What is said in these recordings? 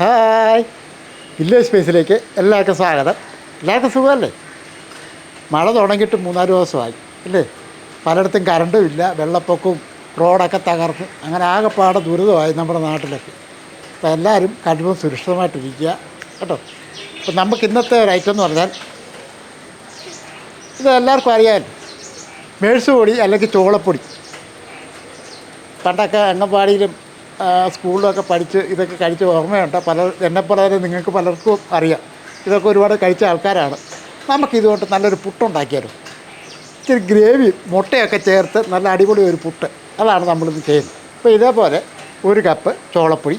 Hi. Village സ്പേസിലേക്ക് എല്ലാവർക്കും സ്വാഗതം. എല്ലാവർക്കും സുഖമല്ലേ? മഴ തുടങ്ങിയിട്ട് മൂന്നാൽ ദിവസമായി അല്ലേ? പലയിടത്തും കറണ്ടും ഇല്ല വെള്ളപ്പൊക്കവും റോഡൊക്കെ തകർന്ന് അങ്ങനെ ആകെപ്പാടെ ദുരിതമായി നമ്മുടെ നാട്ടിലൊക്കെ. അപ്പോൾ എല്ലാവരും കഴിവും സുരക്ഷിതമായിട്ടിരിക്കുക കേട്ടോ? അപ്പോൾ നമുക്ക് ഇന്നത്തെ ഒരു ഐറ്റം എന്ന് പറഞ്ഞാൽ ഇത് എല്ലാവർക്കും അറിയാമല്ലോ മേഴ്സ് പൊടി അല്ലെങ്കിൽ ചോളപ്പൊടി. പണ്ടൊക്കെ അംഗൻവാടിയിലും സ്കൂളിലൊക്കെ പഠിച്ച് ഇതൊക്കെ കഴിച്ച് ഓർമ്മയുണ്ട്. പല എന്നെപ്പോലെ നിങ്ങൾക്ക് പലർക്കും അറിയാം. ഇതൊക്കെ ഒരുപാട് കഴിച്ച ആൾക്കാരാണ്. നമുക്കിതുകൊണ്ട് നല്ലൊരു പുട്ടുണ്ടാക്കിയാലും. ഇച്ചിരി ഗ്രേവി മുട്ടയൊക്കെ ചേർത്ത് നല്ല അടിപൊളി ഒരു പുട്ട്. അതാണ് നമ്മളിന്ന് ചെയ്യുന്നത്. അപ്പോൾ ഇതേപോലെ ഒരു കപ്പ് ചോളപ്പൊടി.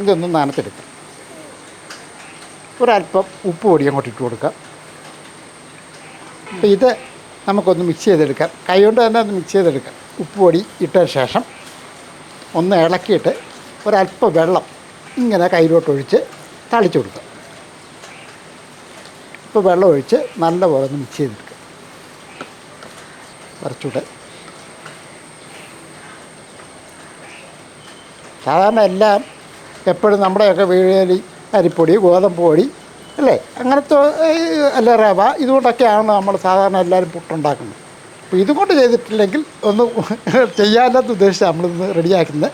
ഇതൊന്ന് നനച്ചെടുക്കാം. ഒരല്പം ഉപ്പ് പൊടി അങ്ങോട്ട് ഇട്ട് കൊടുക്കാം. അപ്പോൾ ഇത് നമുക്കൊന്ന് മിക്സ് ചെയ്തെടുക്കാം. കൈ കൊണ്ട് തന്നെ ഒന്ന് മിക്സ് ചെയ്തെടുക്കാം. ഉപ്പ് പൊടി ഇട്ടതിന് ശേഷം ഒന്ന് ഇളക്കിയിട്ട് ഒരല്പം വെള്ളം ഇങ്ങനെ കയ്യിലോട്ട് ഒഴിച്ച് തളിച്ചു കൊടുക്കുക. ഇപ്പോൾ വെള്ളം ഒഴിച്ച് നല്ലപോലെ ഒന്ന് മിക്സ് ചെയ്തെടുക്കുക. കുറച്ചുകൂടെ. സാധാരണ എല്ലാം എപ്പോഴും നമ്മുടെയൊക്കെ വീഴലി അരിപ്പൊടി ഗോതമ്പ് പൊടി അല്ലേ? അങ്ങനത്തെ അല്ല റവ ഇതുകൊണ്ടൊക്കെയാണ് നമ്മൾ സാധാരണ എല്ലാവരും പുട്ടുണ്ടാക്കുന്നത്. അപ്പോൾ ഇതുകൊണ്ട് ചെയ്തിട്ടില്ലെങ്കിൽ ഒന്ന് ചെയ്യാമെന്ന് ഉദ്ദേശിച്ച് നമ്മളിന്ന് റെഡിയാക്കുന്നത്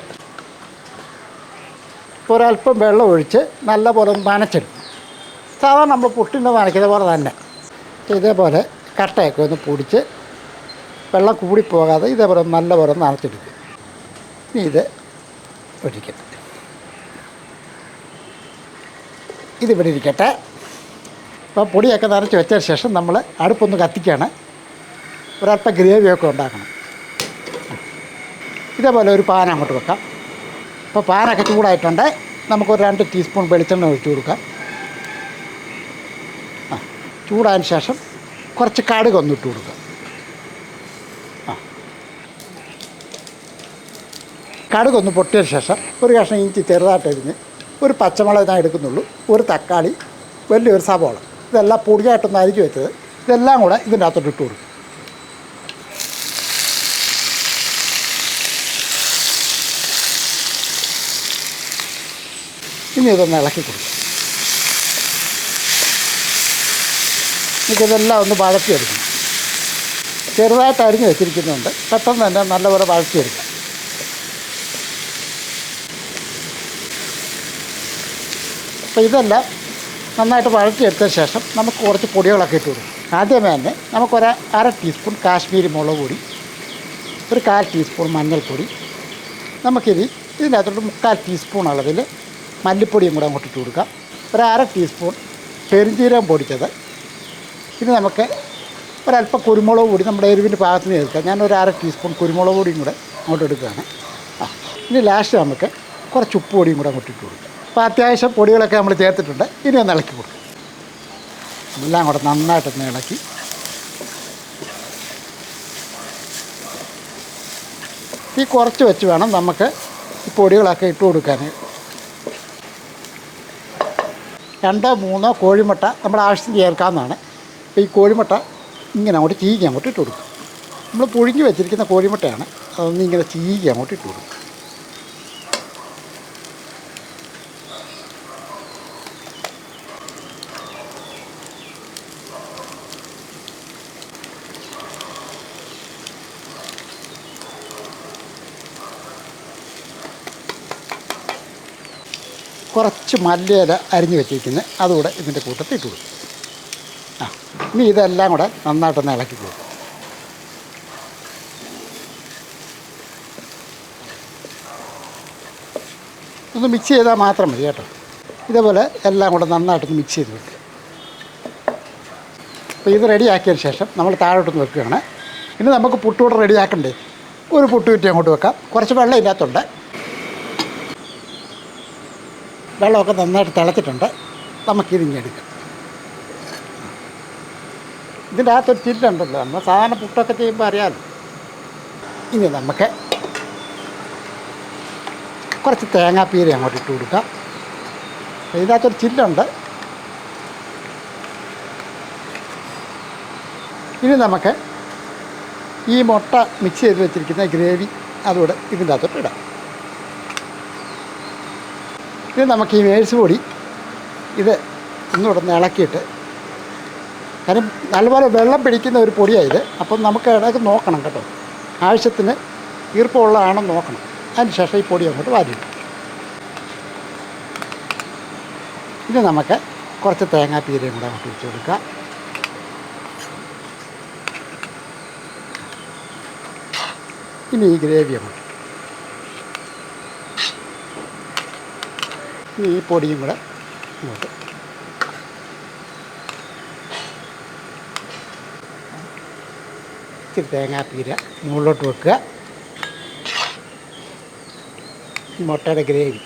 ഇപ്പോൾ ഒരല്പം വെള്ളം ഒഴിച്ച് നല്ല പോലെ ഒന്ന് നനച്ചെടുക്കും സാധാരണ നമ്മൾ പുട്ടിന്റെ നനയ്ക്കുന്ന പോലെ തന്നെ. ഇതേപോലെ കട്ടയൊക്കെ ഒന്ന് പൊടിച്ച് വെള്ളം കൂടിപ്പോകാതെ ഇതേപോലെ നല്ല പോലെ ഒന്ന് നനച്ചെടുക്കും ഇനി ഇത് ഒഴിക്കട്ടെ ഇതിവിടെ ഇരിക്കട്ടെ. അപ്പോൾ പൊടിയൊക്കെ നനച്ച് വെച്ചതിന് ശേഷം നമ്മൾ അടുപ്പൊന്ന് കത്തിക്കുകയാണ്. ഒരല്പം ഗ്രേവിയൊക്കെ ഉണ്ടാക്കണം. ഇതേപോലെ ഒരു പാൻ അങ്ങോട്ട് വെക്കാം. അപ്പോൾ പാനൊക്കെ ചൂടായിട്ടുണ്ട്. നമുക്കൊരു രണ്ട് ടീസ്പൂൺ വെളിച്ചെണ്ണ ഒഴിച്ചു കൊടുക്കാം. ആ ചൂടായതിന് ശേഷം കുറച്ച് കടുക് ഒന്നിട്ട് കൊടുക്കാം. കൊടുക്കുക ആ. കടുക് ഒന്ന് പൊട്ടിയതിന് ശേഷം ഒരു കഷ്ണം ഇഞ്ചി ചെറുതായിട്ട് അരിഞ്ഞ് ഒരു പച്ചമുളക് ഞാൻ എടുക്കുന്നുള്ളൂ. ഒരു തക്കാളി വലിയൊരു സവോള. ഇതെല്ലാം പൊടിയായിട്ടൊന്ന് അരിഞ്ഞ് വെച്ചത് ഇതെല്ലാം കൂടെ ഇതിന്റെ അകത്തോട്ട് ഇട്ട് കൊടുക്കും. ഇനി ഇതൊന്ന് ഇളക്കി കൊടുക്കും. എനിക്കിതെല്ലാം ഒന്ന് വഴറ്റിയെടുക്കണം ചെറുതായിട്ട് അരിഞ്ഞ് വെച്ചിരിക്കുന്നുണ്ട്. പെട്ടെന്ന് തന്നെ നല്ലപോലെ വഴറ്റിയെടുക്കാം. അപ്പോൾ ഇതെല്ലാം നന്നായിട്ട് വഴറ്റിയെടുത്ത ശേഷം നമുക്ക് കുറച്ച് പൊടികളൊക്കെ ഇട്ട് കൊടുക്കും. ആദ്യമേ തന്നെ നമുക്കൊരു അര ടീസ്പൂൺ കാശ്മീരി മുളക് പൊടി ഒരു കാൽ ടീസ്പൂൺ മഞ്ഞൾപ്പൊടി. നമുക്കിനി ഇതിനകത്തോട്ട് മുക്കാൽ ടീസ്പൂൺ അളവിൽ മല്ലിപ്പൊടിയും കൂടെ അങ്ങോട്ട് ഇട്ട് കൊടുക്കാം. ഒരു അര ടീസ്പൂൺ പെരുംജീരകം പൊടിച്ചത്. ഇനി നമുക്ക് ഒരല്പം കുരുമുളക് കൂടി നമ്മുടെ എരിവിന്റെ പാകത്തിന് ചേർക്കാം. ഞാൻ ഒരു അര ടീസ്പൂൺ കുരുമുളക് പൊടിയും കൂടെ അങ്ങോട്ട് എടുക്കുകയാണ്. ആ ഇനി ലാസ്റ്റ് നമുക്ക് കുറച്ച് ഉപ്പ് പൊടിയും കൂടെ അങ്ങോട്ട് ഇട്ട് കൊടുക്കാം. അപ്പോൾ അത്യാവശ്യം പൊടികളൊക്കെ നമ്മൾ ചേർത്തിട്ടുണ്ട്. ഇനി ഒന്ന് ഇളക്കി കൊടുക്കാം. എല്ലാം കൂടെ നന്നായിട്ടൊന്ന് ഇളക്കി. ഈ കുറച്ച് വെച്ച് വേണം നമുക്ക് ഈ പൊടികളൊക്കെ ഇട്ട് കൊടുക്കാൻ. രണ്ടോ മൂന്നോ കോഴിമുട്ട നമ്മുടെ ആവശ്യത്തിന് ചേർക്കാവുന്നതാണ്. അപ്പോൾ ഈ കോഴിമുട്ട ഇങ്ങനെ അങ്ങോട്ട് ചീകി അങ്ങോട്ട് ഇട്ട് കൊടുക്കും. നമ്മൾ പുഴുങ്ങി വെച്ചിരിക്കുന്ന കോഴിമുട്ടയാണ്. അതൊന്ന് ഇങ്ങനെ ചീകി അങ്ങോട്ട് ഇട്ട് കൊടുക്കും. കുറച്ച് മല്ലിയില അരിഞ്ഞ് വെച്ചിരിക്കുന്നത്. അതുകൂടെ ഇതിന്റെ കൂട്ടത്തിൽ ഇട്ട് കൊടുക്കും. ആ ഇനി ഇതെല്ലാം കൂടെ നന്നായിട്ടൊന്ന് ഇളക്കി കൊടുക്കും. ഒന്ന് മിക്സ് ചെയ്താൽ മാത്രം മതി കേട്ടോ. ഇതേപോലെ എല്ലാം കൂടെ നന്നായിട്ടൊന്ന് മിക്സ് ചെയ്ത് വെക്കുക അപ്പോൾ ഇത് റെഡിയാക്കിയതിന് ശേഷം നമ്മൾ താഴോട്ടൊന്ന് വെക്കുകയാണ്. ഇനി നമുക്ക് പുട്ടുകൂടെ റെഡിയാക്കണ്ടേ? ഒരു പുട്ടുകുറ്റി അങ്ങോട്ട് വെക്കാം. കുറച്ച് വെള്ളം ഇതിനകത്തുണ്ട് വെള്ളമൊക്കെ നന്നായിട്ട് തിളച്ചിട്ടുണ്ട്. നമുക്കിതിങ്ങി എടുക്കാം. ഇതിന്റെ അകത്തൊരു ചില്ലുണ്ടല്ലോ. നമ്മൾ സാധാരണ പുട്ടൊക്കെ ചെയ്യുമ്പോൾ അറിയാമല്ലോ ഇനി നമുക്ക് കുറച്ച് തേങ്ങാപ്പീര അങ്ങോട്ട് ഇട്ട് കൊടുക്കാം. ഇതിനകത്തൊരു ചില്ലുണ്ട്. ഇനി നമുക്ക് ഈ മുട്ട മിക്സ് ചെയ്ത് വെച്ചിരിക്കുന്ന ഗ്രേവി അതുകൂടെ ഇതിന്റെ അകത്തോട്ട് ഇടാം. ഇത് നമുക്ക് ഈ മേഴ്സ് പൊടി ഇത് ഒന്നുകൂടെ ഒന്ന് ഇളക്കിയിട്ട് കാരണം നല്ലപോലെ വെള്ളം പിടിക്കുന്ന ഒരു പൊടിയാണ് ഇത്. അപ്പം നമുക്ക് ഇടയ്ക്ക് നോക്കണം കേട്ടോ. ആവശ്യത്തിന് ഈർപ്പമുള്ളതാണെന്ന് നോക്കണം. അതിന് ശേഷം ഈ പൊടി അങ്ങോട്ട് വാരിയിടും ഇനി നമുക്ക് കുറച്ച് തേങ്ങാപ്പീരയും കൂടെ അങ്ങോട്ട് വെച്ച് കൊടുക്കാം. ഇനി ഈ ഗ്രേവി അങ്ങോട്ട്. ഈ പൊടിയും കൂടെ ഇങ്ങോട്ട്. ഇച്ചിരി തേങ്ങാപ്പീര മുകളിലോട്ട് വെക്കുക. മുട്ടയുടെ ഗ്രേവി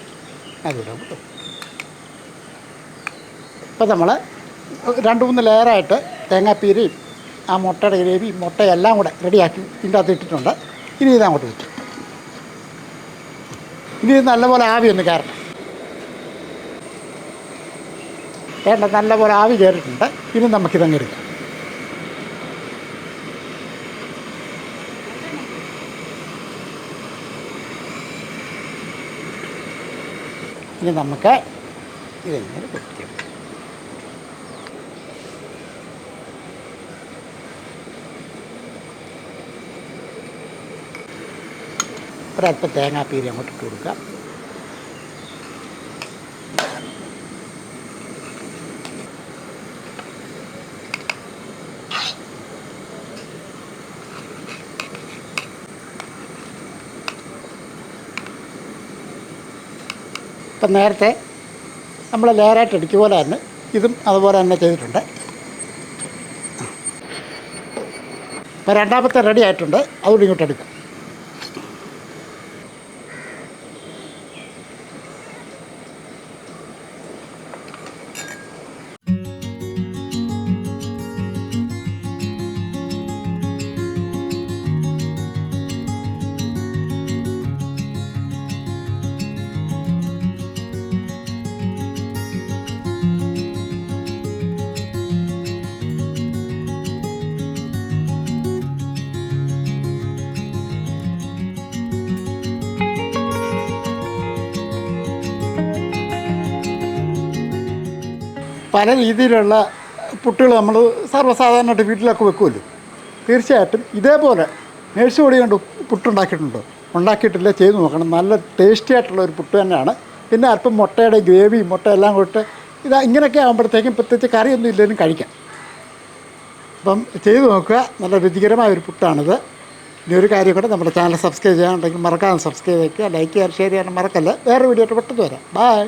അങ്ങോട്ട് ഇപ്പം നമ്മൾ രണ്ട് മൂന്ന് ലെയറായിട്ട് തേങ്ങാപ്പീരയും ആ മുട്ടയുടെ ഗ്രേവി മുട്ടയെല്ലാം കൂടെ റെഡിയാക്കി ഇതിന്റെ അകത്ത് ഇട്ടിട്ടുണ്ട്. ഇനി ഇത് അങ്ങോട്ട് വെച്ചു. ഇനി നല്ലപോലെ ആവി ഒന്ന് വേണ്ട നല്ലപോലെ ആവി കയറിയിട്ടുണ്ട്. ഇനി നമുക്കിതങ്ങ് എടുക്കാം. ഇനി നമുക്ക് ഇതെങ്ങനെ പൊട്ടിക്കാം ഒരല്പം തേങ്ങാപ്പീരി അങ്ങോട്ട് ഇട്ട് കൊടുക്കുക ഇപ്പം നേരത്തെ നമ്മൾ ലെയറായിട്ട് അടിക്കുക പോലെ തന്നെ ഇതും അതുപോലെ തന്നെ ചെയ്തിട്ടുണ്ട്. ഇപ്പോൾ രണ്ടാമത്തെ റെഡി ആയിട്ടുണ്ട്. അതുകൊണ്ട് ഇങ്ങോട്ട് എടുക്കാം. പല രീതിയിലുള്ള പുട്ടുകൾ നമ്മൾ സർവസാധാരണമായിട്ട് വീട്ടിലൊക്കെ വെക്കുമല്ലോ. തീർച്ചയായിട്ടും ഇതേപോലെ നേഴ്സ് പൊടി കൊണ്ട് പുട്ടുണ്ടാക്കിയിട്ടുണ്ടോ. ഉണ്ടാക്കിയിട്ടില്ല ചെയ്ത് നോക്കണം. നല്ല ടേസ്റ്റി ആയിട്ടുള്ള ഒരു പുട്ട് തന്നെയാണ്. പിന്നെ അല്പം മുട്ടയുടെ ഗ്രേവി മുട്ട എല്ലാം കൂട്ട് ഇതാ ഇങ്ങനെയൊക്കെ ആകുമ്പോഴത്തേക്കും പ്രത്യേകിച്ച് കറിയൊന്നും ഇല്ലെങ്കിലും കഴിക്കാം. അപ്പം ചെയ്ത് നോക്കുക. നല്ല രുചികരമായ ഒരു പുട്ടാണിത്. ഇനി ഒരു കാര്യം കൂടെ നമ്മുടെ ചാനൽ സബ്സ്ക്രൈബ് ചെയ്യാനുണ്ടെങ്കിൽ മറക്കാതെ സബ്സ്ക്രൈബ് ചെയ്യുക ലൈക്ക് ചെയ്യാൻ ഷെയർ ചെയ്യാൻ മറക്കല്ല. വേറെ വീഡിയോ ആയിട്ട് പെട്ടെന്ന് വരാം. ബായ്